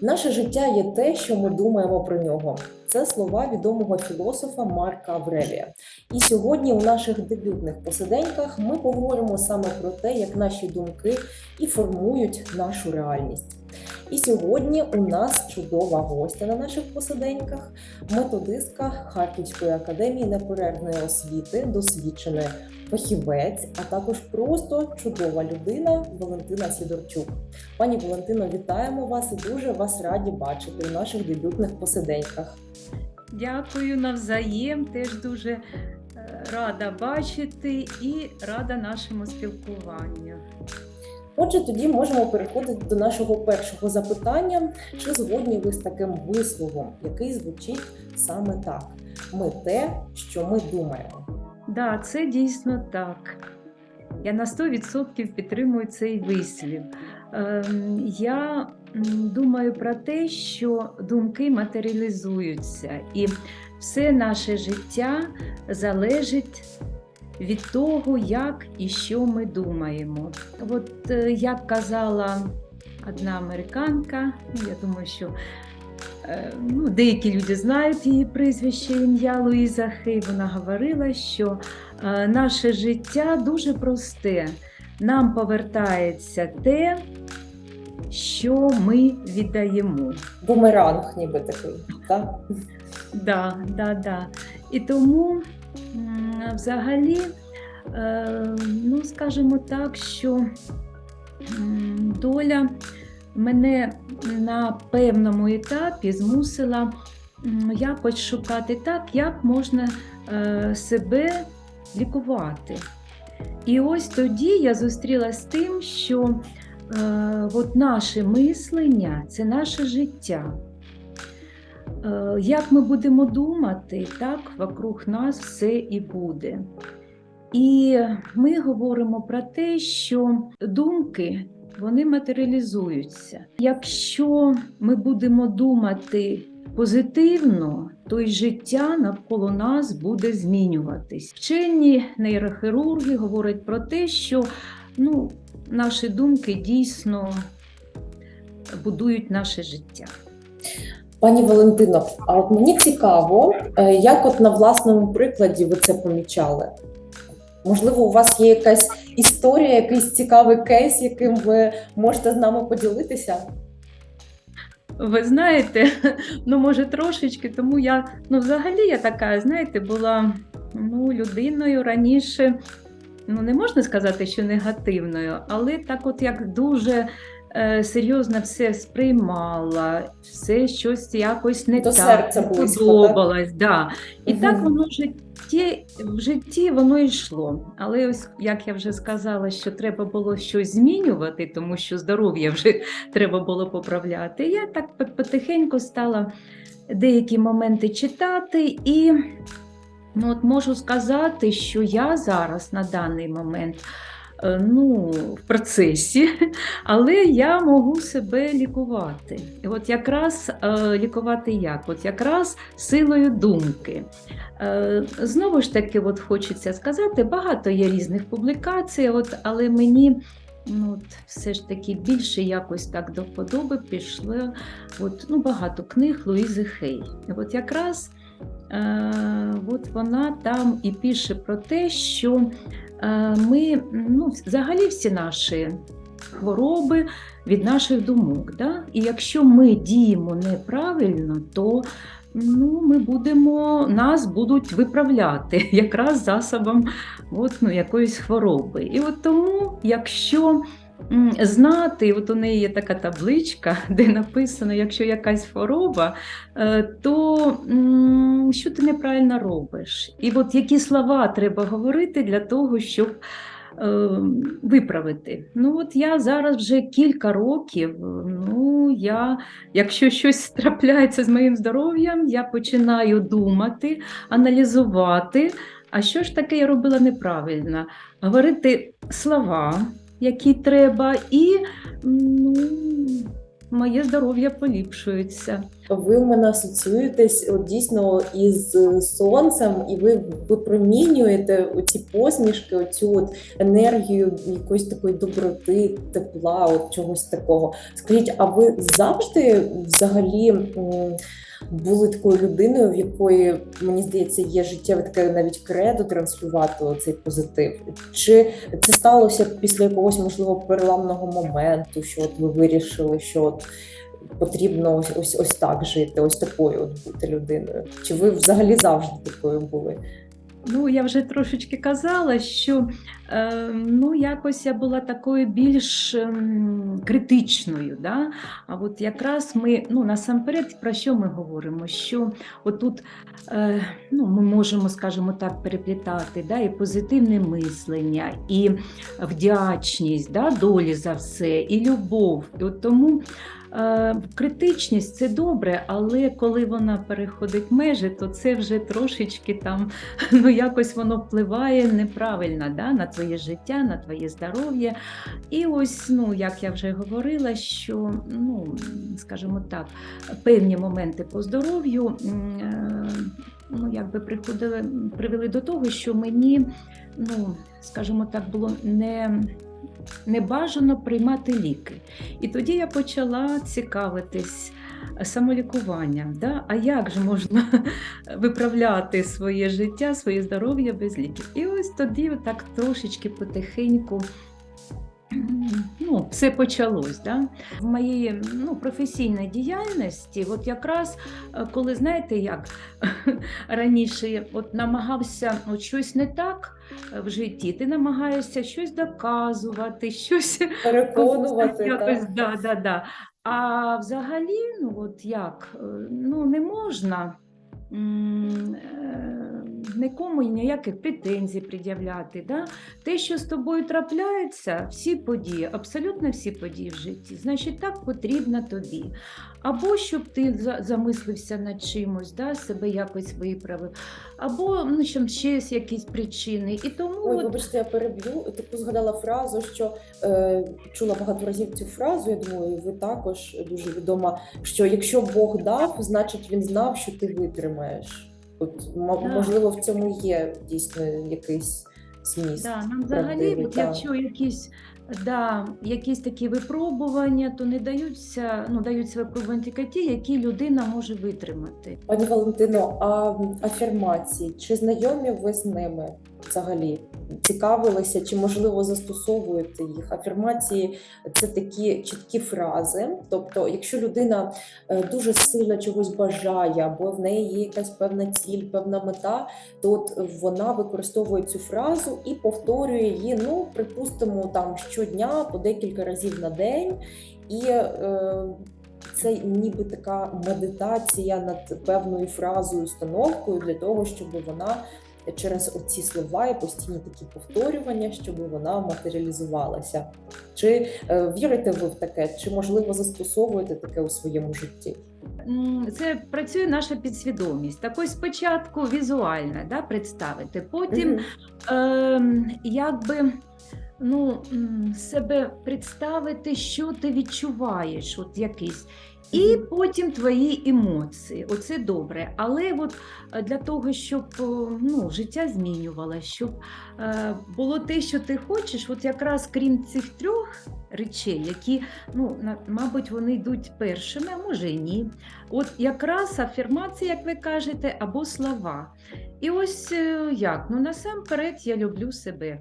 Наше життя є те, що ми думаємо про нього. Це слова відомого філософа Марка Аврелія. І сьогодні у наших дебютних посиденьках ми поговоримо саме про те, як наші думки і формують нашу реальність. І сьогодні у нас чудова гостя на наших посиденьках, методистка Харківської академії неперервної освіти, досвідчений фахівець, а також просто чудова людина Валентина Сідорчук. Пані Валентино, вітаємо вас і дуже вас раді бачити у наших дебютних посиденьках. Дякую навзаєм. Теж дуже е, рада бачити і рада нашому спілкуванню. Отже, тоді можемо переходити до нашого першого запитання. Чи згодні ви з таким висловом, який звучить саме так: ми те, що ми думаємо? Да, це дійсно так. Я на 100% підтримую цей вислів. Ем, Я думаю про те, що думки матеріалізуються, і все наше життя залежить від того, як і що ми думаємо. От е, як казала одна американка, я думаю, що ну, деякі люди знають її прізвище ім'я Луїза Хей. Вона говорила, що е, наше життя дуже просте. Нам повертається те, що ми віддаємо. Бумеранг, ніби такий, так? Да, да, да. І тому взагалі, е, ну скажімо так, що доля мене на певному етапі змусила якось шукати так, як можна е, себе лікувати. І ось тоді я зустрілася з тим, що е, от наше мислення це наше життя. Е, Як ми будемо думати, так вокруг нас все і буде. І ми говоримо про те, що думки вони матеріалізуються. Якщо ми будемо думати позитивно, то й життя навколо нас буде змінюватись. Вчені нейрохірурги говорять про те, що ну, наші думки дійсно будують наше життя. Пані Валентино, а от мені цікаво, е, як от на власному прикладі ви це помічали? Можливо, у вас є якась історія, якийсь цікавий кейс, яким ви можете з нами поділитися? Ви знаєте, ну може трошечки, тому я ну взагалі я така, знаєте, була ну, людиною раніше. Ну, не можна сказати, що негативною, але так, от як дуже серйозно все сприймала, все щось якось не До так, не подобалось. Да. І Мгм. так воно в житті, в житті воно йшло. Але ось як я вже сказала, що треба було щось змінювати, тому що здоров'я вже треба було поправляти. Я так потихеньку стала деякі моменти читати, і ну, от можу сказати, що я зараз на даний момент. Е, Ну, в процесі, але я можу себе лікувати. І от якраз е, лікувати як? От якраз силою думки. Е, Знову ж таки, от хочеться сказати, багато є різних публікацій, от, але мені ну, от, все ж таки більше якось так до вподоби пішло от, ну, багато книг Луїзи Хей. І от якраз от вона там і пише про те, що е, ми ну, взагалі всі наші хвороби від наших думок. Да? І якщо ми діємо неправильно, то ну, ми будемо, нас будуть виправляти якраз засобом от, ну, якоїсь хвороби. І от тому, якщо знати, от у неї є така табличка, де написано, якщо якась хвороба, е, то що ти неправильно робиш? І от які слова треба говорити для того, щоб е, виправити. Ну от я зараз вже кілька років. Ну я, якщо щось трапляється з моїм здоров'ям, я починаю думати, аналізувати. А що ж таке я робила неправильно? Говорити слова, які треба, і ну, моє здоров'я поліпшується. Ви в мене асоціюєтесь от, дійсно із е, сонцем, і ви випромінюєте оці посмішки, оцю от енергію якоїсь такої доброти, тепла, от чогось такого. Скажіть, а ви завжди взагалі м, були такою людиною, в якої мені здається є життєве таке навіть кредо транслювати цей позитив? Чи це сталося після якогось можливо переламного моменту, що от ви вирішили, що от потрібно ось ось ось так жити, ось такою от бути людиною? Чи ви взагалі завжди такою були? Ну, я вже трошечки казала, що ну, якось я була такою більш ем, критичною. Да? А от якраз ми, ну, насамперед, про що ми говоримо? Що отут е, ну, ми можемо, скажімо так, переплітати да? і позитивне мислення, і вдячність да? долі за все, і любов. І от тому е, критичність це добре, але коли вона переходить межі, то це вже трошечки там ну якось воно впливає неправильно да, на твоє життя, на твоє здоров'я. І ось, ну як я вже говорила, що ну, скажімо так, певні моменти по здоров'ю е, ну, якби приходили, привели до того, що мені, ну, скажімо так, було не. Не бажано приймати ліки. І тоді я почала цікавитись самолікуванням. Да? А як же можна виправляти своє життя, своє здоров'я без ліків? І ось тоді так трошечки потихеньку. Ну, все почалось. Да? В моїй ну, професійній діяльності, от якраз е, коли знаєте, як раніше от намагався от щось не так е, в житті, ти намагаєшся щось доказувати, щось Переконувати якось, да, да, да. А взагалі, ну от як, е, ну не можна нікому ніяких претензій пред'являти. Да? Те, що з тобою трапляється, всі події, абсолютно всі події в житті, значить так потрібно тобі. Або щоб ти замислився над чимось, да, себе якось виправив, або ну, щоб ще якісь причини. І тому Ой, от, вибачте, я переб'ю. Таку згадала фразу, що е, чула багато разів цю фразу. Я думаю, ви також дуже відома. Що якщо Бог дав, значить він знав, що ти витримаєш. От можливо, в цьому є дійсно якийсь зміст. Да, нам взагалі, от якщо якісь, да, якісь такі випробування, то не даються, ну, даються випробування тільки ті, які людина може витримати. Пані Валентино, а афірмації, чи знайомі ви з ними взагалі? Цікавилися, чи можливо застосовуєте їх? Афірмації це такі чіткі фрази. Тобто, якщо людина е, дуже сильно чогось бажає, або в неї є якась певна ціль, певна мета, то от вона використовує цю фразу і повторює її, ну припустимо, там щодня по декілька разів на день. І е, це ніби така медитація над певною фразою, установкою для того, щоб вона через оці слова і постійні такі повторювання, щоб вона матеріалізувалася. Чи е, вірите ви в таке, чи можливо застосовуєте таке у своєму житті? Це працює наша підсвідомість. Так ось спочатку візуально да, представити, потім Мгм. ем, якби ну, себе представити, що ти відчуваєш, от якийсь. І потім твої емоції. Оце добре. Але от е, для того, щоб е, ну, життя змінювалося, щоб е, було те, що ти хочеш, от якраз крім цих трьох речей, які, ну, мабуть, вони йдуть першими, а може і ні. От якраз афірмація, як ви кажете, або слова. І ось е, як? Ну насамперед я люблю себе.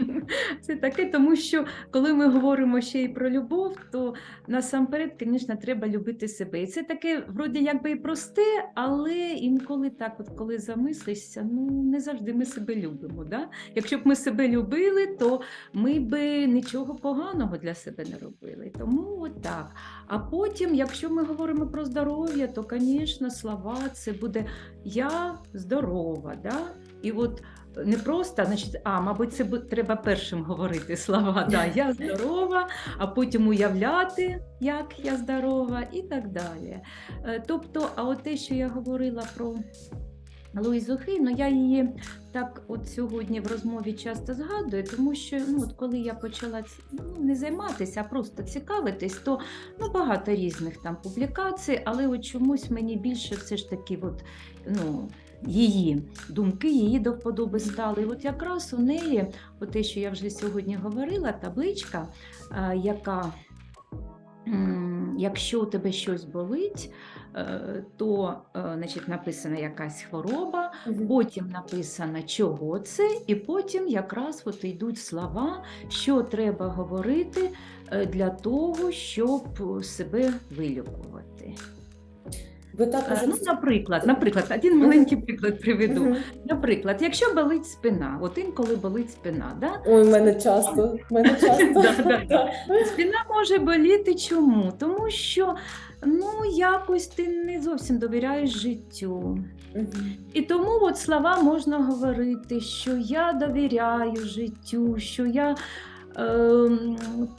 Це таке, тому що коли ми говоримо ще й про любов, то насамперед, звісно, треба любити себе. І це таке, вроді якби і просте, але інколи так, от коли замислишся, ну не завжди ми себе любимо. Да? Якщо б ми себе любили, то ми би нічого поганого для себе не робили. Тому от так. А потім, якщо ми говоримо про здоров'я, то, звісно, слова це буде я здорова. Да? І от не просто, значить, а, мабуть, це треба першим говорити слова. Да, я здорова, а потім уявляти, як я здорова, і так далі. Е, Тобто, а от те, що я говорила про Луїзу Хей, ну я її так от сьогодні в розмові часто згадую, тому що ну, от коли я почала ну, не займатися, а просто цікавитись, то ну, багато різних там публікацій, але от чомусь мені більше все ж таки от, ну, її думки, її до вподоби стали. І от якраз у неї, от те, що я вже сьогодні говорила, табличка, яка, якщо у тебе щось болить, е, то е, значить, написана якась хвороба, потім написано, чого це, і потім якраз от йдуть слова, що треба говорити е, для того, щоб себе вилікувати. Ви також Е, Ну, наприклад, наприклад, один маленький приклад приведу. Наприклад, якщо болить спина, от інколи болить спина, да? Ой, в мене часто. мене часто. Да, да, да. спина може боліти чому? Тому що ну, якось ти не зовсім довіряєш життю. І тому от слова можна говорити, що я довіряю життю, що я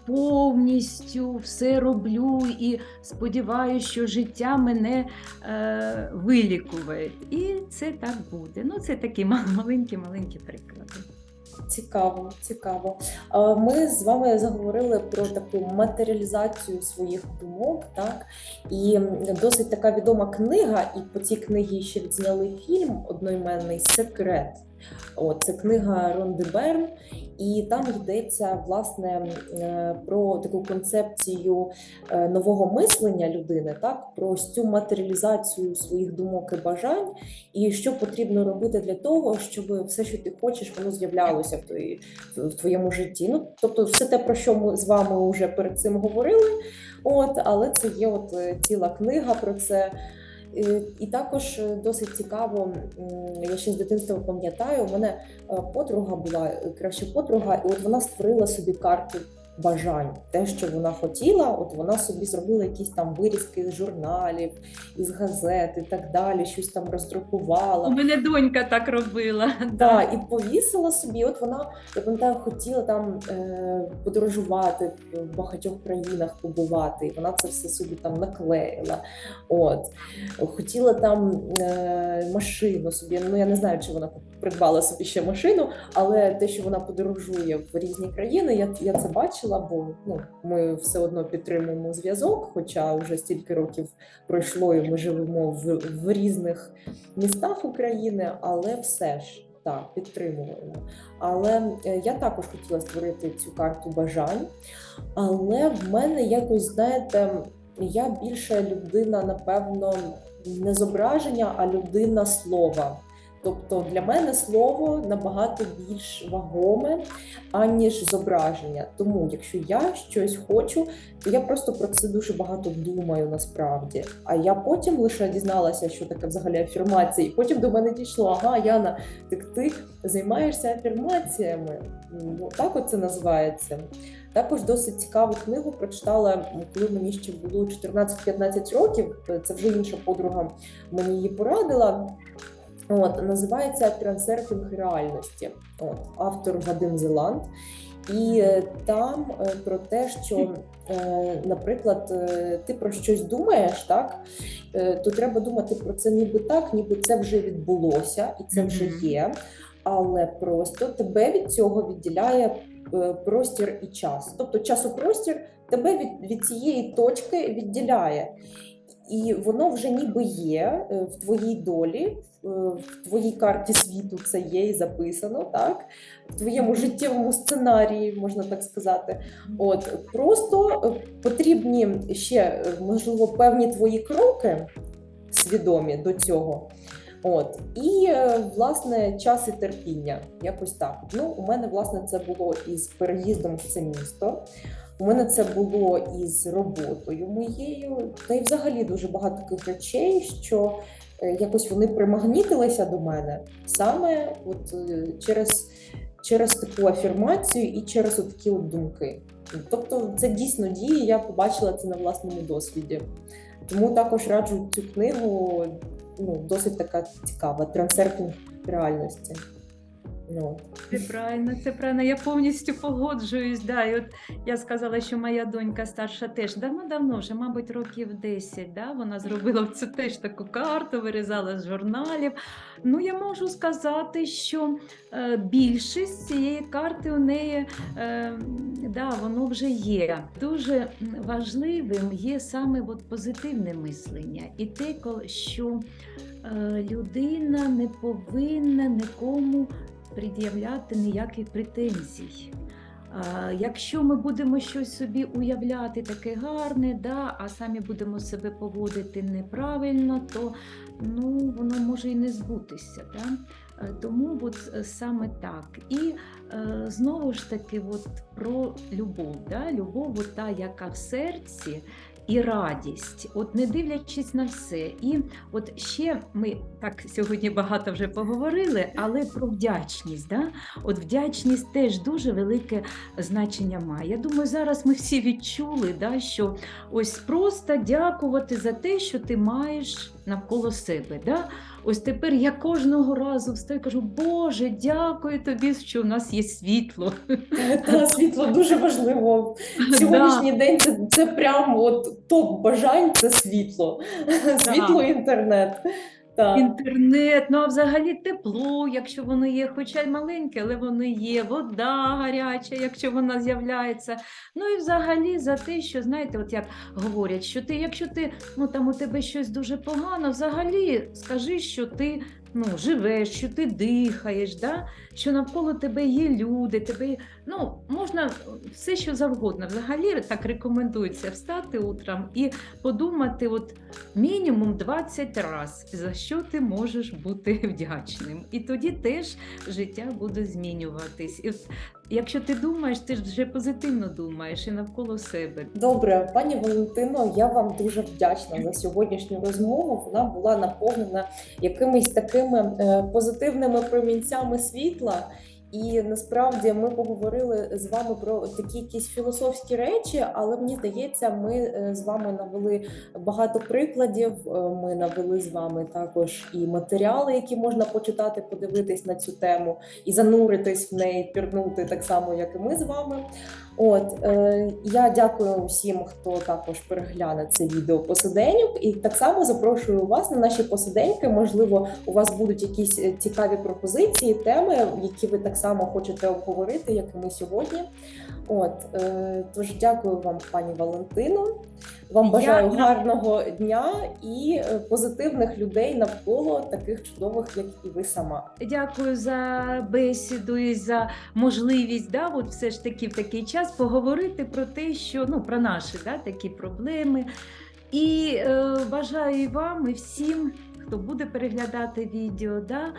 повністю все роблю і сподіваюся, що життя мене е, вилікує. І це так буде. Ну, це такі маленькі-маленькі приклади. Цікаво, цікаво. Ми з вами заговорили про таку матеріалізацію своїх думок, так і досить така відома книга, і по цій книгі ще відзняли фільм одноіменний Секрет. От, це книга Ронди Берн, і там йдеться власне е, про таку концепцію е, нового мислення людини, так про цю матеріалізацію своїх думок і бажань, і що потрібно робити для того, щоб все, що ти хочеш, воно з'являлося в твої, в твоєму житті. Ну тобто, все те, про що ми з вами вже перед цим говорили. От, але це є от е, ціла книга про це. Е, І також е, досить цікаво, я ще з дитинства пам'ятаю, у мене е, подруга була краща подруга, і от вона створила собі карту бажань. Те, що вона хотіла, от вона собі зробила якісь там вирізки з журналів, із газет і так далі, щось там роздрукувала. У мене донька так робила. Да, і повісила собі. От вона, я пам'ятаю, хотіла там е, подорожувати в багатьох країнах побувати, і вона це все собі там наклеїла. От хотіла там е, машину собі. Ну я не знаю, чи вона придбала собі ще машину, але те, що вона подорожує в різні країни, я, я це бачила, бо ну ми все одно підтримуємо зв'язок, хоча вже стільки років пройшло, і ми живемо в, в різних містах України, але все ж так підтримуємо. Але е, я також хотіла створити цю карту бажань, але в мене якось, знаєте, я більше людина, напевно, не зображення, а людина слова. Тобто для мене слово набагато більш вагоме, аніж зображення. Тому, якщо я щось хочу, то я просто про це дуже багато думаю насправді. А я потім лише дізналася, що таке взагалі афірмація, і потім до мене дійшло: ага, Яна, так ти займаєшся афірмаціями. Ну, так оце називається. Також досить цікаву книгу прочитала, коли мені ще було 14-15 років. Це вже інша подруга мені її порадила. От, називається Трансерфінг реальності. От, автор Вадим Зеланд. І е, там е, про те, що, е, наприклад, ти про щось думаєш, так то треба думати про це ніби так, ніби це вже відбулося і це вже є. Але просто тебе від цього відділяє простір і час. Тобто часопростір тебе від, від цієї точки відділяє. І воно вже ніби є в твоїй долі, в е, твоїй карті світу це є і записано, так? В твоєму життєвому сценарії, можна так сказати. От просто е, потрібні ще, е, можливо, певні твої кроки свідомі до цього. От і власне час і терпіння, якось так. Ну, у мене власне це було із переїздом в це місто. У мене це було із роботою моєю, та й взагалі дуже багато таких речей, що якось вони примагнітилися до мене саме от е, через, через таку афірмацію і через такі от думки. Тобто, це дійсно діє, я побачила це на власному досвіді. Тому також раджу цю книгу, ну, досить така цікава трансерфінг реальності. Ну, Це правильно, це правильно. Я повністю погоджуюсь. Да. І от я сказала, що моя донька старша теж давно-давно, вже, мабуть, років 10, да, вона зробила цю теж таку карту, вирізала з журналів. Ну, я можу сказати, що е, більшість цієї карти у неї е, да, воно вже є. Дуже важливим є саме от позитивне мислення і те, що е, людина не повинна нікому пред'являти ніяких претензій. Якщо ми будемо щось собі уявляти таке гарне, да, а самі будемо себе поводити неправильно, то ну, воно може і не збутися. Да? Е, Тому от е, саме так. І е, знову ж таки, от про любов. Да? Любов, от та, яка в серці, і радість, от не дивлячись на все. І от ще ми так сьогодні багато вже поговорили, але про вдячність. Да? От вдячність теж дуже велике значення має. Я думаю, зараз ми всі відчули, да, що ось просто дякувати за те, що ти маєш навколо себе. Да? Ось тепер я кожного разу встаю і кажу, Боже, дякую тобі, що в нас є світло. та світло дуже важливо. Сьогоднішній день це, це прям от топ бажань це світло. Світло, інтернет. Так. Інтернет, ну а взагалі тепло, якщо воно є, хоча й маленьке, але воно є, вода гаряча, якщо вона з'являється. Ну і взагалі за те, що знаєте, от як говорять, що ти, якщо ти ну там у тебе щось дуже погано, взагалі скажи, що ти ну, живеш, що ти дихаєш, да? що навколо тебе є люди, тебе ну можна все, що завгодно. Взагалі так рекомендується встати утром і подумати, от мінімум 20 разів, за що ти можеш бути вдячним. І тоді теж життя буде змінюватись. І якщо ти думаєш, ти ж вже позитивно думаєш і навколо себе. Добре, пані Валентино, я вам дуже вдячна за сьогоднішню розмову. Вона була наповнена якимись такими е, позитивними промінцями світла. І насправді ми поговорили з вами про такі якісь філософські речі, але мені здається, ми е, з вами навели багато прикладів. е, Ми навели з вами також і матеріали, які можна почитати, подивитись на цю тему і зануритись в неї, пірнути так само, як і ми з вами. От е, я дякую усім, хто також перегляне це відео посиденьок, і так само запрошую вас на наші посиденьки. Можливо, у вас будуть якісь е, цікаві пропозиції, теми, які ви так само хочете обговорити, як і ми сьогодні. От е, тож дякую вам, пані Валентино. Вам бажаю Я- гарного дня і е, позитивних людей навколо таких чудових, як і ви сама. Дякую за бесіду і за можливість, да, от все ж таки в такий час поговорити про те, що ну про наші да, такі проблеми. І е, бажаю вам, і всім, хто буде переглядати відео, да,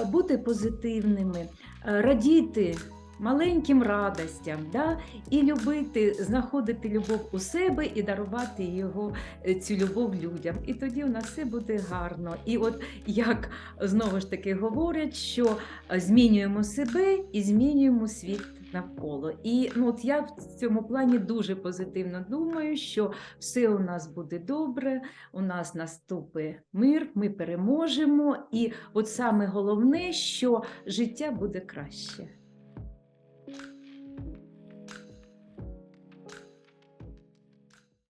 е, бути позитивними, е, радіти. Маленьким радостям, да? і любити, знаходити любов у себе і дарувати його е, цю любов людям. І тоді у нас все буде гарно. І от як знову ж таки говорять, що е, змінюємо себе і змінюємо світ навколо. І ну, от я в цьому плані дуже позитивно думаю, що все у нас буде добре, у нас наступить мир, ми переможемо. І от саме головне, що життя буде краще.